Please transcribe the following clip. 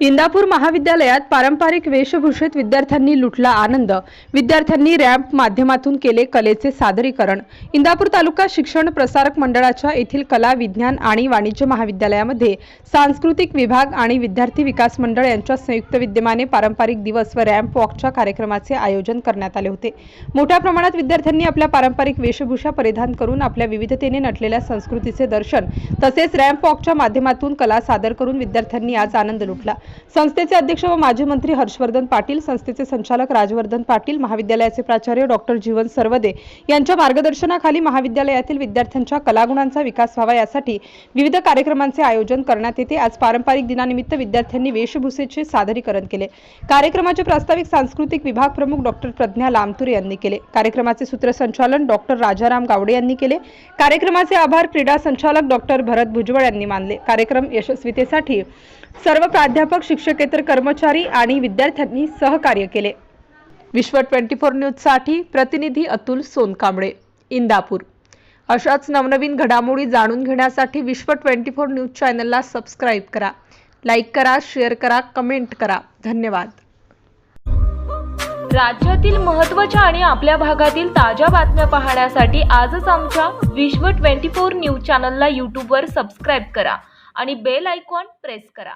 इंदापूर महाविद्यालयात पारंपरिक वेशभूषेत विद्यार्थ्यांनी लुटला आनंद. विद्यार्थ्यांनी रॅम्प माध्यमातून केले कलेचे सादरीकरण. इंदापूर तालुका शिक्षण प्रसारक मंडळाच्या येथील कला विज्ञान आणि वाणिज्य महाविद्यालयामध्ये सांस्कृतिक विभाग आणि विद्यार्थी विकास मंडळ यांच्या संयुक्त विद्यमाने पारंपरिक दिवस व रॅम्प वॉकच्या कार्यक्रमाचे आयोजन करण्यात आले होते. मोठ्या प्रमाणात विद्यार्थ्यांनी आपल्या पारंपरिक वेशभूषा परिधान करून आपल्या विविधतेने नटलेल्या संस्कृतीचे दर्शन तसेच रॅम्प वॉकच्या माध्यमातून कला सादर करून विद्यार्थ्यांनी आज आनंद लुटला. संस्थेचे अध्यक्ष व माजी मंत्री हर्षवर्धन पाटील संस्थेचे संचालक राजवर्धन पाटील महाविद्यालयाचे प्राचार्य डॉक्टर जीवन सर्वदे यांच्या मार्गदर्शनाखाली महाविद्यालयातील विद्यार्थ्यांच्या कलागुणांचा विकास व्हावा यासाठी विविध कार्यक्रमांचे आयोजन करण्यात येते. आज पारंपरिक दिनानिमित्त विद्यार्थ्यांनी वेशभूषेचे सादरीकरण केले. कार्यक्रमाचे प्रास्ताविक सांस्कृतिक विभाग प्रमुख डॉक्टर प्रज्ञा लामतुरे यांनी केले. कार्यक्रमाचे सूत्रसंचालन डॉक्टर राजाराम गावडे यांनी केले. कार्यक्रमाचे आभार क्रीडा संचालक डॉक्टर भरत भुजबळ यांनी मानले. कार्यक्रम यशस्वीतेसाठी सर्व प्राध्यापक शिक्षकेतर कर्मचारी आणि विद्यार्थ्यांनी सहकार्य केले. विश्व ट्वेंटी फोर न्यूजसाठी प्रतिनिधी अतुल सोनकांबळे इंदापूर. अशाच नवनवीन घडामोडी जाणून घेण्यासाठी विश्व ट्वेंटी फोर न्यूज चॅनलला सबस्क्राईब करा लाईक करा शेअर करा कमेंट करा. धन्यवाद. राज्यातील महत्त्वाच्या आणि आपल्या भागातील ताज्या बातम्या पाहण्यासाठी आजच आमच्या विश्व 24 न्यूज चॅनलला यूट्यूबवर सबस्क्राईब करा आणि बेल आयकॉन प्रेस करा.